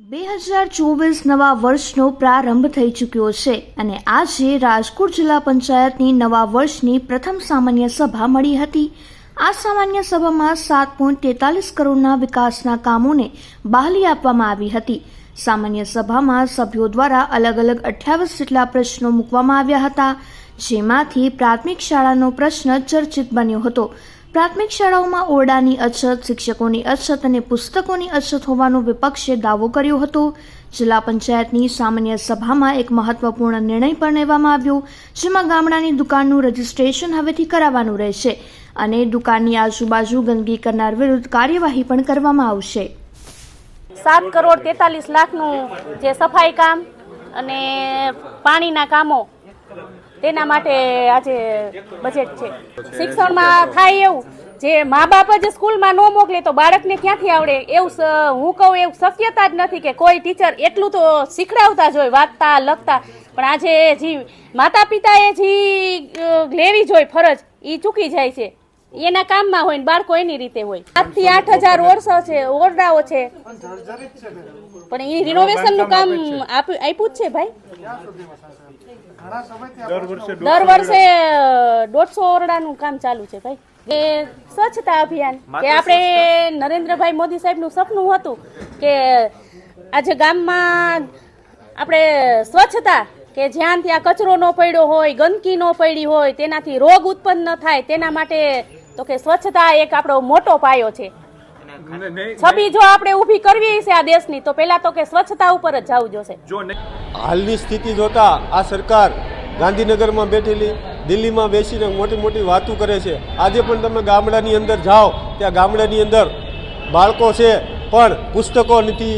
બે હજાર ચોવીસ નવા વર્ષનો પ્રારંભ થઈ ચૂક્યો છે અને આજે રાજકોટ જિલ્લા પંચાયતની નવા વર્ષની પ્રથમ સામાન્ય સભા મળી હતી. આ સામાન્ય સભામાં સાત પોઈન્ટ તેતાલીસ કરોડના વિકાસના કામોને બહાલી આપવામાં આવી હતી. સામાન્ય સભામાં સભ્યો દ્વારા અલગ અલગ અઠ્યાવીસ જેટલા પ્રશ્નો મૂકવામાં આવ્યા હતા, જેમાંથી પ્રાથમિક શાળાનો પ્રશ્ન ચર્ચિત બન્યો હતો. પ્રાથમિક શાળાઓમાં ઓરડાની અછત, શિક્ષકોની અછત અને પુસ્તકોની અછત હોવાનો વિપક્ષે દાવો કર્યો હતો. જિલ્લા પંચાયતની સામાન્ય સભામાં એક મહત્વપૂર્ણ નિર્ણય પણ લેવામાં આવ્યો, જેમાં ગામડાની દુકાનનું રજીસ્ટ્રેશન હવેથી કરાવવાનું રહેશે અને દુકાનની આજુબાજુ ગંદકી કરનાર વિરુદ્ધ કાર્યવાહી પણ કરવામાં આવશે. સાત કરોડ તેતાલીસ લાખનું જે સફાઈ કામ અને પાણીના કામો તેના માટે આજે બજેટ છે. શિક્ષણમાં થાય એવું. જે મા બાપ જ સ્કૂલમાં ન મોકલે તો બાળકને ક્યાંથી આવડે? એવું હું કહું એવું શક્યતા જ નથી કે કોઈ ટીચર એટલું તો શીખડાવતા જ હોય, વાંચતા, લખતા. પણ આજે જે માતા પિતાએ જે લેવી જોઈએ ફરજ એ ચૂકી જાય છે. એના કામમાં હોય ને બાળકો એની રીતે હોય. સાતથી આઠ હજાર ઓરસો છે ઓરડાઓ છે. પણ એ રિનોવેશનનું કામ આપ્યું જ છે ભાઈ. દર વર્ષે દર વર્ષે દોઢસો ઓરડાનું કામ ચાલુ છે ભાઈ. એ સ્વચ્છતા અભિયાન કે આપણે નરેન્દ્રભાઈ મોદી સાહેબનું સપનું હતું કે આજે ગામમાં આપણે સ્વચ્છતા કે જ્યાં ત્યાં કચરો ન પડ્યો હોય ગંદકી ન પડી હોય તેનાથી રોગ ઉત્પન્ન ન થાય તેના માટે તો કે સ્વચ્છતા એક આપણો મોટો પાયો છે. છબી જો આપણે ઊભી કરવી છે આ દેશની તો પહેલા તો કે સ્વચ્છતા ઉપર જ જવું જોશે. હાલની સ્થિતિ જોતા આ સરકાર ગાંધીનગરમાં બેઠેલી દિલ્હીમાં બેસીને મોટી મોટી વાતો કરે છે. આજે પણ તમે ગામડાની અંદર જાઓ ત્યાં ગામડાની અંદર બાળકો છે પણ પુસ્તકો નથી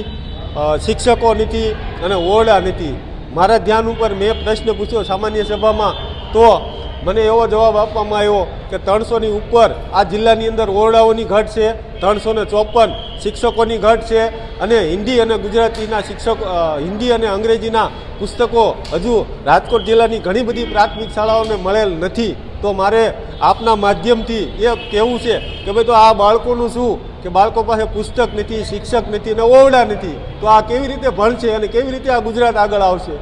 શિક્ષકો નથી અને ઓરડા નથી. મારા ધ્યાન ઉપર મેં પ્રશ્ન પૂછ્યો સામાન્ય સભામાં તો મને એવો જવાબ આપવામાં આવ્યો કે ત્રણસોની ઉપર આ જિલ્લાની અંદર ઓરડાઓની ઘટ છે ત્રણસો ને ચોપન શિક્ષકોની ઘટ છે અને હિન્દી અને ગુજરાતીના શિક્ષકો હિન્દી અને અંગ્રેજીના પુસ્તકો હજુ રાજકોટ જિલ્લાની ઘણી બધી પ્રાથમિક શાળાઓને મળેલ નથી. તો મારે આપના માધ્યમથી એ કહેવું છે કે ભાઈ તો આ બાળકોનું શું? કે બાળકો પાસે પુસ્તક નથી, શિક્ષક નથી અને ઓરડા નથી. તો આ કેવી રીતે ભણશે અને કેવી રીતે આ ગુજરાત આગળ આવશે?